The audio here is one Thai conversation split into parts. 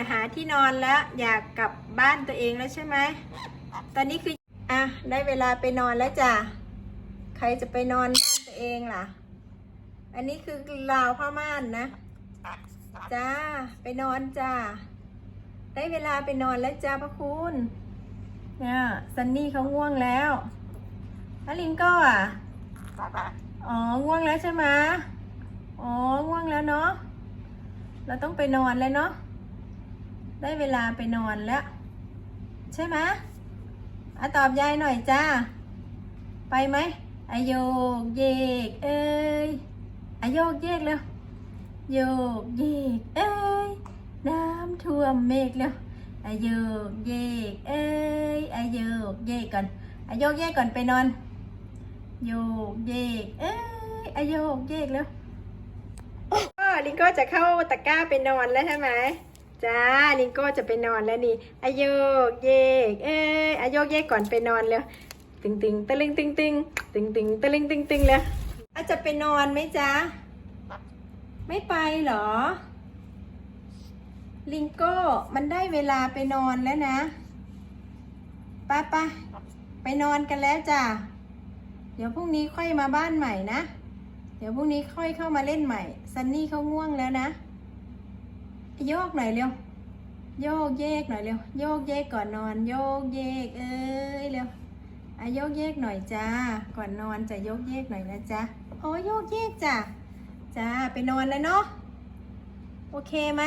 จะหาที่นอนแล้ว อยากกลับบ้านตัวเองแล้วใช่ไหม ตอนนี้คือ อะ ได้เวลาไปนอนแล้วจ้ะ ใครจะไปนอนบ้านตัวเองล่ะ อันนี้คือราวผ้าม่านนะ จ้า ไปนอนจ้า ได้เวลาไปนอนแล้วจ้าพระคุณเนี่ยซันนี่เขาง่วงแล้วแล้วลิงก็อะ อ๋อ ง่วงแล้วใช่ไหมอ๋อ ง่วงแล้วเนาะ เราต้องไปนอนแล้วเนาะ ได้เวลาไปนอนแล้ว ใช่ไหมอะตอบยายหน่อยจ้า ไปไหมอโยกเยก เอ้ยอะโยกเยกเร็วโยกเยก เอ้ยน้ำท่วมเมฆเร็วอะโยกเยก เอ้ยอะโยกเยกก่อนอะโยกเยกก่อนไปนอนโยกเยก เอ้ยอะโยกเยกแล้วก็ลิงโก้จะเข้าตะกร้าไปนอนแล้วใช่ไหม จ้าลิงโก้จะไปนอนแล้วนี่อโยกเยก เอ้ยอโยกเยกก่อนไปนอนแล้วตึงตึงตะลึงตึงตึงตึงตึงตะลึงตึงตึงแล้วอาจะไปนอนไหมจ๊ะ ไม่ไปเหรอ ลิงโก้ มันได้เวลาไปนอนแล้วนะป้าป้าไปนอนกันแล้วจ้ะ เดี๋ยวพรุ่งนี้ค่อยมาบ้านใหม่นะ เดี๋ยวพรุ่งนี้ค่อยเข้ามาเล่นใหม่ ซันนี่เขาง่วงแล้วนะ โยกหน่อยเร็ว โยกเยกหน่อยเร็ว โยกเยกก่อนนอน โยกเยกเอ้ยเร็วอะโยกเยกหน่อยจ้า ก่อนนอนจะโยกเยกหน่อยนะจ๊ะโอ้โยกเยกจ้ะจ้าไปนอนแล้วเนาะ โอเคไหม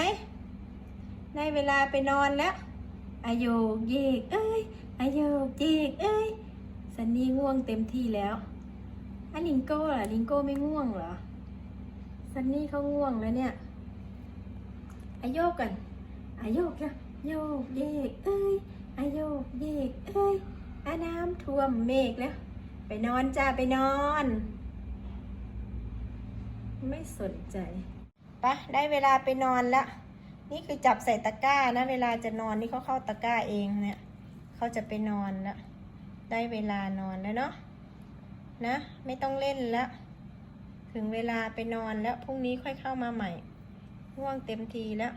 ได้เวลาไปนอนแล้วอายกเยกเอ้ยอายกเยกเอ้ยซันนี่ง่วงเต็มที่แล้วอันลิงโก้ล่ะลิงโก้ไม่ง่วงเหรอซันนี่เขาง่วงแล้วเนี่ย อโยกกันอโยกแล้วโยกเยกเอ้ยอโยกเยกเอ้ยอาน้ำท่วมเมฆแล้วไปนอนจ้าไปนอน ไม่สนใจปะได้เวลาไปนอนแล้วนี่คือจับใส่ตะกร้านะเวลาจะนอนนี่เขาเข้าตะกร้าเองเนี่ยเขาจะไปนอนแล้วได้เวลานอนแล้วเนาะนะ ไม่ต้องเล่นแล้วถึงเวลาไปนอนแล้วพรุ่งนี้ค่อยเข้ามาใหม่ ง่วงเต็มทีแล้ว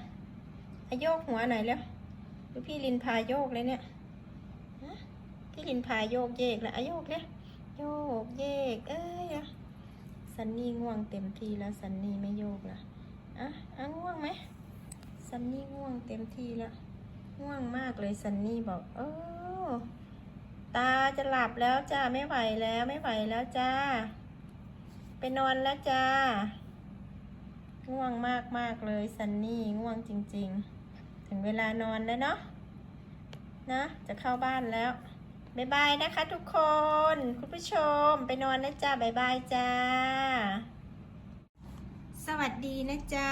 อโยกหัวไหนแล้วหรือพี่ลินพาโยกเลยเนี่ยพี่ลินพาโยกเยกแล้วอโยกเลยโยกเยก เอ้ยอะซันนี่ง่วงเต็มทีแล้วซันนี่ไม่โยกละอะอะง่วงไหมซันนี่ง่วงเต็มทีแล้วง่วงมากเลยซันนี่บอกเออตาจะหลับแล้วจ้าไม่ไหวแล้วไม่ไหวแล้วจ้าไปนอนแล้วจ้า ง่วงมากมากเลยซันนี่ง่วงจริง ๆ ถึงเวลานอนแล้วเนาะนะ จะเข้าบ้านแล้วบายบายนะคะทุกคน คุณผู้ชมไปนอนนะจ้าบายบายจ้า สวัสดีนะจ๊ะ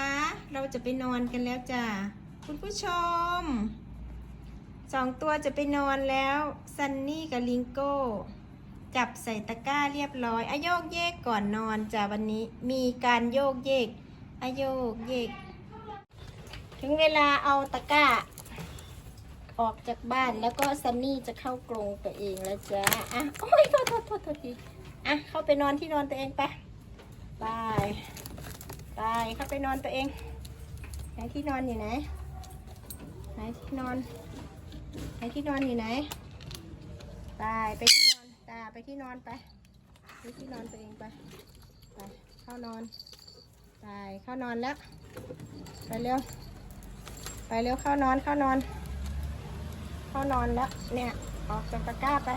เราจะไปนอนกันแล้วจ้าคุณผู้ชมสองตัวจะไปนอนแล้วซันนี่กับลิงโก้จับใส่ตะกร้าเรียบร้อยอะโยกเยกก่อนนอนจ้ะวันนี้มีการโยกเยก อะโยกเยกถึงเวลาเอาตะกร้า ออกจากบ้านแล้วก็ซันนี่จะเข้ากรงตัวเองแล้วจ้ะอะโอ้ยโทษโทษโทษโทษทีอะเข้าไปนอนที่นอนตัวเองไปไปไปเข้าไปนอนตัวเองไหนที่นอนอยู่ไหนไหนที่นอนไปที่นอนอยู่ไหนตายไปที่นอนตาไปที่นอนไปไปที่นอนตัวเองไปไปเข้านอน ไปเข้านอนแล้ว ไปเร็ว ไปเร็วเข้านอนเข้านอน เข้านอนแล้ว เนี่ย ออกจากตะกร้าไป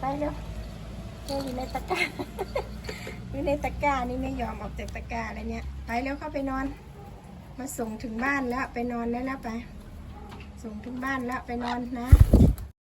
ไปเร็วเร็วอยู่ในตะกร้า อยู่ในตะกร้านี่ไม่ยอมออกจากตะกร้าเลยเนี่ย ไปเร็วเข้าไปนอน มาส่งถึงบ้านแล้วไปนอนได้แล้วไป ส่งถึงบ้านแล้วไปนอนนะ